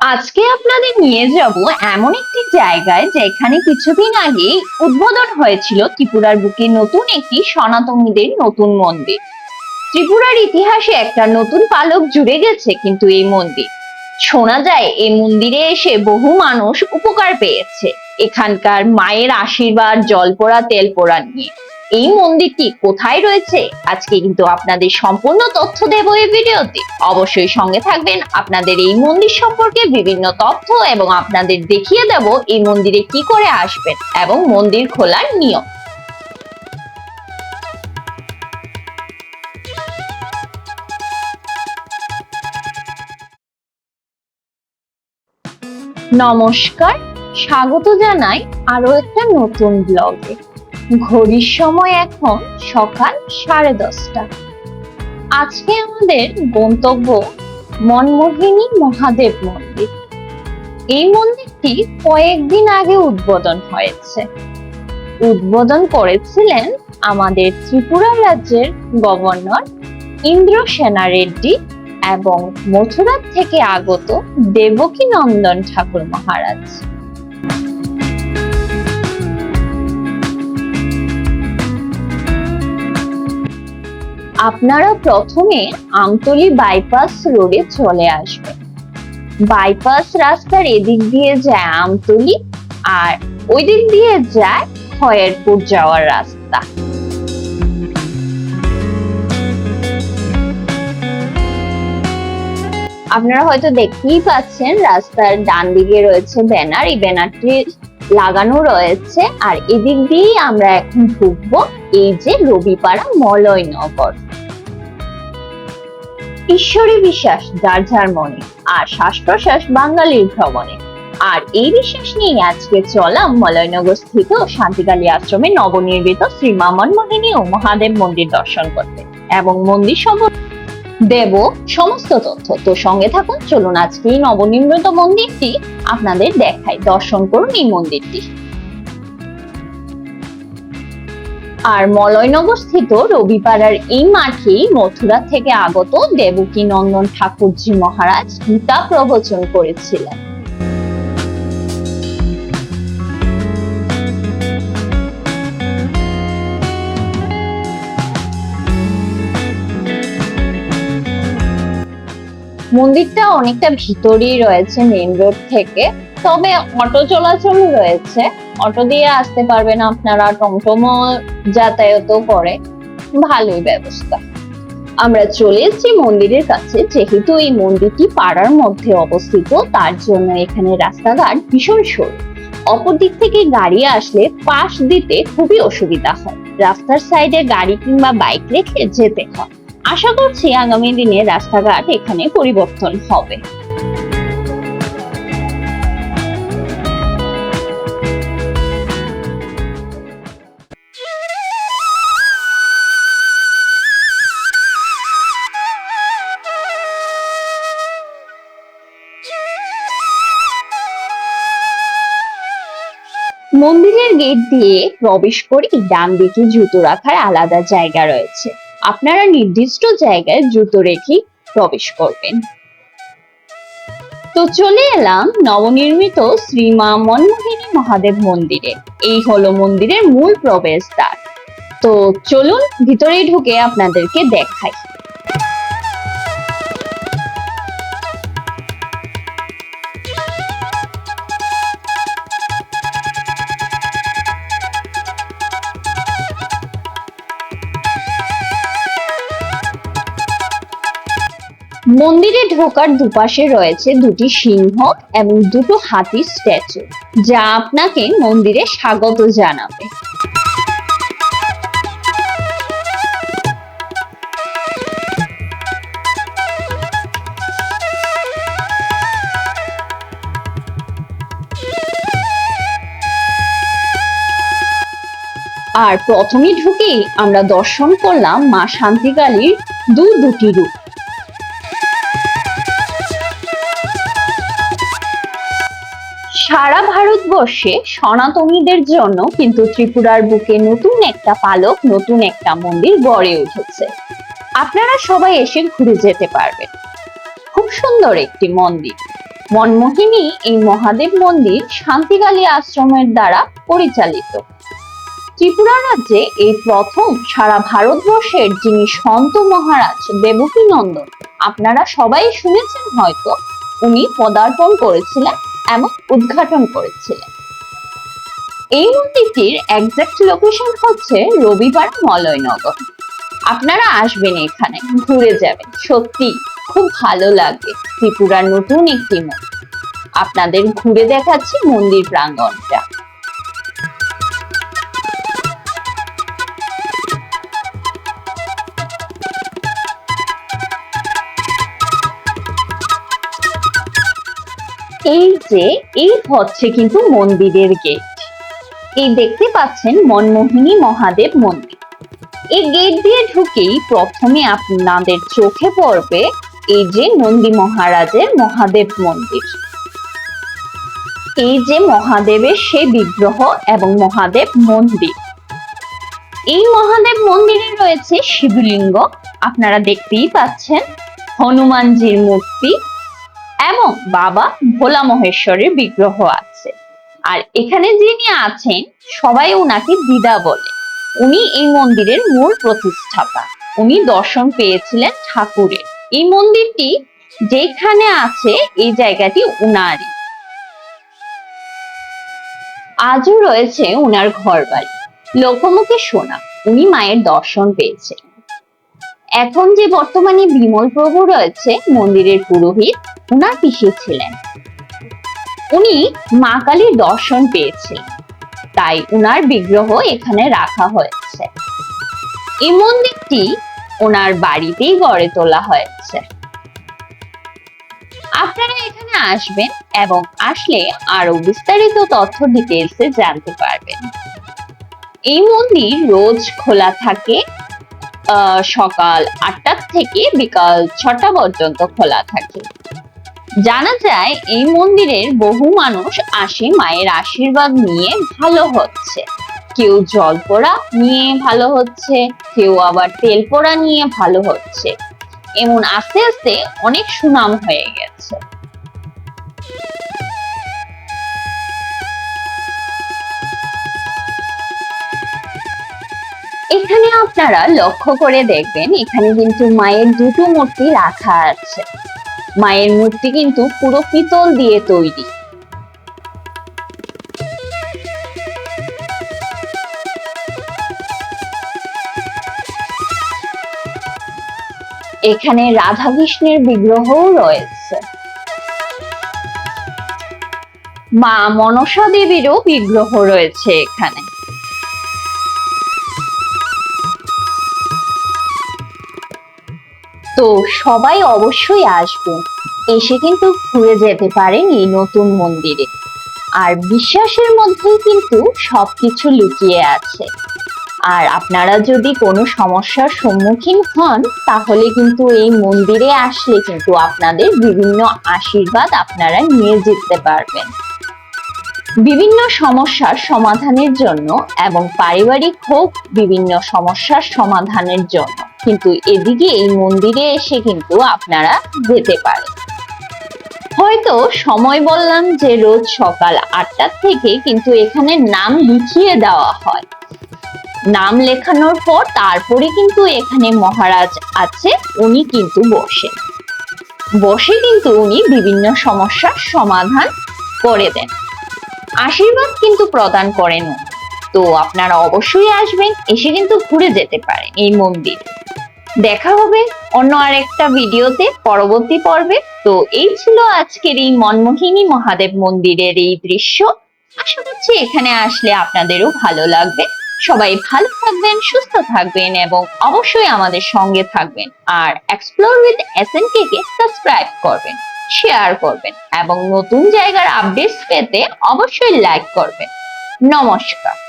আজকে আপনাদের নিয়ে যাব এমন একটি জায়গায় যেখানে কিছুদিন আগে উদ্বোধন হয়েছিল ত্রিপুরার বুকে নতুন একটি সনাতনীদের নতুন মন্দির। ত্রিপুরার ইতিহাসে একটা নতুন পালক জুড়ে গেছে কিন্তু এই মন্দির। শোনা যায় এই মন্দিরে এসে বহু মানুষ উপকার পেয়েছে। এখানকার মায়ের আশীর্বাদ, জল পোড়া, তেল পোড়া নিয়ে। এই মন্দিরটি কোথায় রয়েছে? আজকে কিন্তু আপনাদের সম্পূর্ণ তথ্য দেব এই ভিডিওতে। অবশ্যই সঙ্গে থাকবেন আপনাদের এই মন্দির সম্পর্কে বিভিন্ন তথ্য এবং আপনাদের দেখিয়ে দেব এই মন্দিরে কি করে আসবেন এবং মন্দির খোলার নিয়ম। নমস্কার, স্বাগত জানাই আরও একটা নতুন ব্লগে ঘড়ির সময় এখন সকাল সাড়ে দশটা। আজকে আমাদের গন্তব্য মনমোহিনী মহাদেব মন্দির। এই মন্দিরটি কয়েকদিন আগে উদ্বোধন হয়েছে। উদ্বোধন করেছিলেন আমাদের ত্রিপুরা রাজ্যের গভর্নর ইন্দ্র সেনা রেড্ডি এবং মথুরা থেকে আগত দেবকী নন্দন ঠাকুর মহারাজ। আপনারা প্রথমে আমতলি বাইপাস রোডে চলে আসবেন। বাইপাস রাস্তার এদিক দিয়ে যায় আমতলি আর ওই দিক দিয়ে যায় খয়েরপুর যাওয়ার রাস্তা। আপনারা হয়তো দেখতেই পাচ্ছেন রাস্তার ডান দিকে রয়েছে ব্যানার, এই ব্যানারটি লাগানো রয়েছে। আর এদিক দিয়েই আমরা এখন ঢুকবো এই যে রবিপাড়া মলয়নগর। ঈশ্বরী বিশ্বাস, যার যার মনে, আর শ্বাস প্রশ্বাস বাঙালির ভ্রমণে। আর এই বিশ্বাস নিয়ে আজকে চলাম মলয়নগর স্থিত শান্তিকালী আশ্রমে নবনির্মিত শ্রী মামন মোহিনী ও মহাদেব মন্দির দর্শন করতে। এবং মন্দির সম্পর্কে দেব সমস্ত তথ্য। তো সঙ্গে থাকুন, চলুন আজকে এই নবনির্মিত মন্দিরটি আপনাদের দেখাই। দর্শন করুন এই মন্দিরটি। আর মলয়নগর স্থিত রবিপাড়ার এই মাঠেই মথুরা থেকে আগত দেবকী নন্দন ঠাকুরজি মহারাজ গীতা প্রবচন করেছিলেন। মন্দিরটা অনেকটা ভিতরেই রয়েছে মেন রোড থেকে, তবে অটো চলাচল রয়েছে। অটো দিয়ে আসতে পারবেন আপনারা, টমটমও যাতায়াত করে। ভালোই ব্যবস্থা। আমরা চলে এসেছি মন্দিরের কাছে। যেহেতু এই মন্দিরটি পাড়ার মধ্যে অবস্থিত, তার জন্য এখানে রাস্তাঘাট ভীষণ সরু। অপর দিক থেকে গাড়ি আসলে পাশ দিতে খুবই অসুবিধা হয়। রাস্তার সাইডে গাড়ি কিংবা বাইক রেখে যেতে হয়। আশা করছি আগামী দিনে রাস্তাঘাট এখানে পরিবর্তন হবে। মন্দিরের গেট দিয়ে প্রবেশ করে ডান দিকে জুতো রাখার আলাদা জায়গা রয়েছে। আপনারা নির্দিষ্ট জায়গায় জুতো রেখে প্রবেশ করবেন। তো চলে এলাম নবনির্মিত শ্রী মা মনমোহিনী মহাদেব মন্দিরে। এই হলো মন্দিরের মূল প্রবেশদ্বার। তো চলুন ভিতরে ঢুকে আপনাদেরকে দেখাই। মন্দিরে ঢোকার দুপাশে রয়েছে দুটি সিংহ এবং দুটো হাতির স্ট্যাচু, যা আপনাকে মন্দিরে স্বাগত জানাবে। আর প্রথমে ঢুকেই আমরা দর্শন করলাম মা শান্তিকালীর দু দুটি রূপ। ভারতবর্ষে সনাতনীদের জন্য কিন্তু ত্রিপুরার বুকে নতুন একটা পালক, নতুন একটা মন্দির গড়ে উঠেছে। আপনারা সবাই এসে ঘুরে যেতে পারবেন। খুব সুন্দর একটি মন্দির। মনমোহিনী এই মহাদেব মন্দির শান্তিকালী আশ্রমের দ্বারা পরিচালিত। ত্রিপুরা রাজ্যে এই প্রথম সারা ভারতবর্ষের যিনি সন্ত মহারাজ দেবকী নন্দন আপনারা সবাই শুনেছেন হয়তো, উনি পদার্পণ করেছিলেন এবং উদ্ঘাটন করেছিলেন। এই মন্দিরটির একজ্যাক্ট লোকেশন হচ্ছে রবিবার মলয়নগর। আপনারা আসবেন এখানে, ঘুরে যাবেন। সত্যি খুব ভালো লাগবে ত্রিপুরার নতুন একটি মন্দির। আপনাদের ঘুরে দেখাচ্ছি মন্দির প্রাঙ্গণটা এই যে, এই হচ্ছে কিন্তু মন্দিরের গেট এই দেখতে পাচ্ছেন মনমোহিনী মহাদেব মন্দির। এই গেট দিয়ে ঢুকেই প্রথমে আপনাদের চোখে পড়বে এই যে নন্দী মহারাজের মহাদেব মন্দির। এই যে মহাদেবের সে বিগ্রহ এবং মহাদেব মন্দির। এই মহাদেব মন্দিরে রয়েছে শিবলিঙ্গ। আপনারা দেখতেই পাচ্ছেন হনুমানজির মূর্তি। এবং বাবা ভোলা মহেশ্বরের বিগ্রহ আছে। আর এখানে যিনি আছেন, সবাই ওনাকে দিদা বলে। উনি এই মন্দিরের মূল প্রতিষ্ঠাতা। উনি দর্শন পেয়েছিলেন ঠাকুরের। এই মন্দিরটি যেখানে আছে, এই জায়গাটি উনারই। আজও রয়েছে উনার ঘর বাড়ি লোকমুখে শোনা, উনি মায়ের দর্শন পেয়েছেন। এখন যে বর্তমানে বিমল প্রভু রয়েছে, মন্দিরের পুরোহিত, উনার পিসি ছিলেন। উনি মা কালীর দর্শন পেয়েছিলেন। তাই উনার বিগ্রহ এখানে রাখা হয়েছে। এই মন্দিরটি ওনার বাড়িতেই গড়ে তোলা হয়েছে। আপনারা এখানে আসবেন এবং আসলে আরও বিস্তারিত তথ্য ডিটেলসে জানতে পারবেন। এই মন্দির রোজ খোলা থাকে সকাল আটটা থেকে বিকাল ছটা পর্যন্ত খোলা থাকে। জানা যায় এই মন্দিরের বহু মানুষ আসে মায়ের আশীর্বাদ নিয়ে ভালো হচ্ছে। কেউ জল পোড়া নিয়ে ভালো হচ্ছে, কেউ আবার তেল পোড়া নিয়ে ভালো হচ্ছে। এমন আস্তে আস্তে অনেক সুনাম হয়ে গেছে। এখানে আপনারা লক্ষ্য করে দেখবেন, এখানে কিন্তু মায়ের দুটো মূর্তি রাখা আছে। মায়ের মূর্তি কিন্তু পুরো পিতল দিয়ে তৈরি। এখানে রাধা কৃষ্ণের বিগ্রহও রয়েছে। মা মনসা দেবীরও বিগ্রহ রয়েছে এখানে। তো সবাই অবশ্যই আসবেন এসে কিন্তু ঘুরে যেতে পারেন এই নতুন মন্দিরে। আর বিশ্বাসের মধ্যেই কিন্তু সবকিছু লুকিয়ে আছে। আর আপনারা যদি কোনো সমস্যার সম্মুখীন হন, তাহলে কিন্তু এই মন্দিরে আসলে কিন্তু আপনাদের বিভিন্ন আশীর্বাদ আপনারা নিয়ে যেতে পারবেন। বিভিন্ন সমস্যার সমাধানের জন্য এবং পারিবারিক হোক বিভিন্ন সমস্যার সমাধানের জন্য। কিন্তু এদিকে এই মন্দিরে এসে কিন্তু আপনারা যেতে পারেন। হয়তো সময় বললাম যে রোজ সকাল আটটা থেকে কিন্তু এখানে নাম লিখিয়ে দেওয়া হয়। নাম লেখানোর পর তারপরে কিন্তু এখানে মহারাজ আছে, উনি কিন্তু বসেন বসে কিন্তু উনি বিভিন্ন সমস্যার সমাধান করে দেন। আশীর্বাদ কিন্তু প্রদান করেন তো আপনারা অবশ্যই আসবেন, এসে কিন্তু ঘুরে যেতে পারেন এই মন্দির। দেখা হবে অন্য আরেকটা ভিডিওতে পরবর্তী পর্বে। তো এই ছিল আজকের এই মনমোহিনী মহাদেব মন্দিরের এই দৃশ্য। আশা করছি এখানে আসলে আপনাদেরও ভালো লাগবে। সবাই ভালো থাকবেন, সুস্থ থাকবেন এবং অবশ্যই আমাদের সঙ্গে থাকবেন। আর এক্সপ্লোর উইথ এসএনকে কে সাবস্ক্রাইব করবেন। শেয়ার করবেন এবং নতুন জায়গার আপডেটস পেতে অবশ্যই লাইক করবেন। নমস্কার।